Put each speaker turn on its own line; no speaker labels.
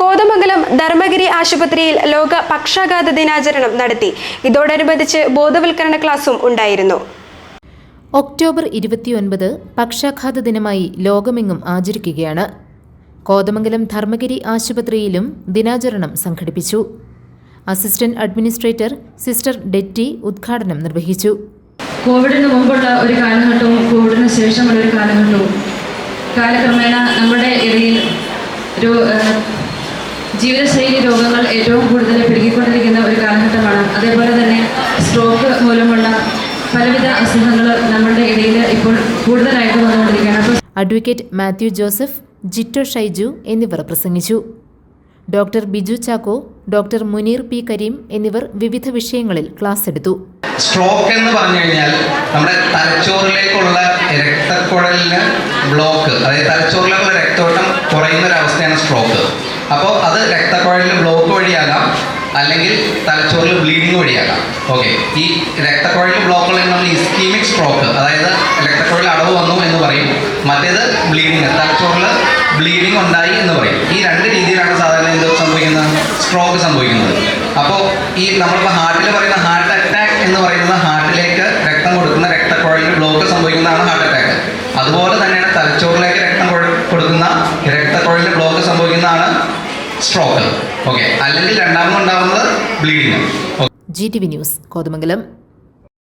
കോതമംഗലം ധർമ്മഗിരി ആശുപത്രിയിൽ ലോക പക്ഷാഘാത ദിനാചരണം നടത്തി. ഇതോടനുബന്ധിച്ച് ബോധവൽക്കരണ ക്ലാസും ഉണ്ടായിരുന്നു.
ഒക്ടോബർ ഇരുപത്തിയൊൻപത് പക്ഷാഘാത ദിനമായി ലോകമെങ്ങും ആചരിക്കുകയാണ്. കോതമംഗലം ധർമ്മഗിരി ആശുപത്രിയിലും ദിനാചരണം സംഘടിപ്പിച്ചു. അസിസ്റ്റന്റ് അഡ്മിനിസ്ട്രേറ്റർ സിസ്റ്റർ ഡെറ്റി ഉദ്ഘാടനം നിർവഹിച്ചു.
കോവിഡിന് മുമ്പുള്ള ഒരു കാലഘട്ടവും കോവിഡിന് ശേഷമുള്ള ഒരു കാലഘട്ടവും കാലക്രമേണ നമ്മുടെ ഇടയിൽ രോ ഏഹ് ജീവിതശൈലി രോഗങ്ങൾ ഏറ്റവും കൂടുതൽ പെരുകിക്കൊണ്ടിരിക്കുന്ന ഒരു കാലഘട്ടമാണ്. അതേപോലെ തന്നെ സ്ട്രോക്ക് മൂലമുള്ള പലവിധ അസുഖങ്ങൾ നമ്മുടെ ഇടയിൽ ഇപ്പോൾ കൂടുതലായിട്ട് വന്നുകൊണ്ടിരിക്കുകയാണ്. അപ്പോൾ
അഡ്വക്കേറ്റ് മാത്യു ജോസഫ് ജിറ്റോ ഷൈജു എന്നിവർ പ്രസംഗിച്ചു. Doctor Biju Chacko doctor Muneer P Kareem എന്നിവർ വിവിധ വിഷയങ്ങളിൽ ക്ലാസ് എടുത്തു.
സ്ട്രോക്ക് എന്ന് പറഞ്ഞു കഴിഞ്ഞാൽ നമ്മുടെ തലച്ചോറിലേക്കുള്ള രക്തക്കുഴലിന് ബ്ലോക്ക് അതായത് തലച്ചോറിലേക്കുള്ള രക്തോട്ടം കുറയുന്ന ഒരു അവസ്ഥയാണ് സ്ട്രോക്ക് അപ്പോൾ അത് രക്തക്കുഴലിൽ ബ്ലോക്ക് വഴിയാകാം. അല്ലെങ്കിൽ തലച്ചോറിൽ ബ്ലീഡിങ് വഴിയാകാം. ഓക്കെ ഈ രക്തക്കുഴലിൽ ബ്ലോക്ക് നമ്മൾ ഇസ്കീമിക് സ്ട്രോക്ക് അതായത് രക്തക്കുഴലിൽ അടവ് വന്നു എന്ന് പറയും. മറ്റേത് ബ്ലീഡിങ് തലച്ചോറിൽ ബ്ലീഡിങ് ഉണ്ടായി എന്ന് പറയും. ഈ രണ്ട് രീതിയിലാണ് സാധാരണ എന്ത് സംഭവിക്കുന്നത്. സ്ട്രോക്ക് സംഭവിക്കുന്നത്. അപ്പോൾ ഈ നമ്മളിപ്പോൾ ഹാർട്ടിൽ പറയുന്ന ഹാർട്ട് അറ്റാക്ക് എന്ന് പറയുന്നത് ഹാർട്ടിലേക്ക് രക്തം കൊടുക്കുന്ന രക്തക്കുഴലിൽ ബ്ലോക്ക് സംഭവിക്കുന്നതാണ് ഹാർട്ട് അറ്റാക്ക് അതുപോലെ തന്നെയാണ് തലച്ചോറിലേക്ക് രക്തം കൊഴ- കൊടുക്കുന്ന രക്തക്കുഴലിൽ ബ്ലോക്ക് സംഭവിക്കുന്നതാണ് സ്ട്രോക്ക് ഓക്കെ അല്ലെങ്കിൽ രണ്ടാമത് ഉണ്ടാകുന്നത് bleeding
G T V news Kothamangalam.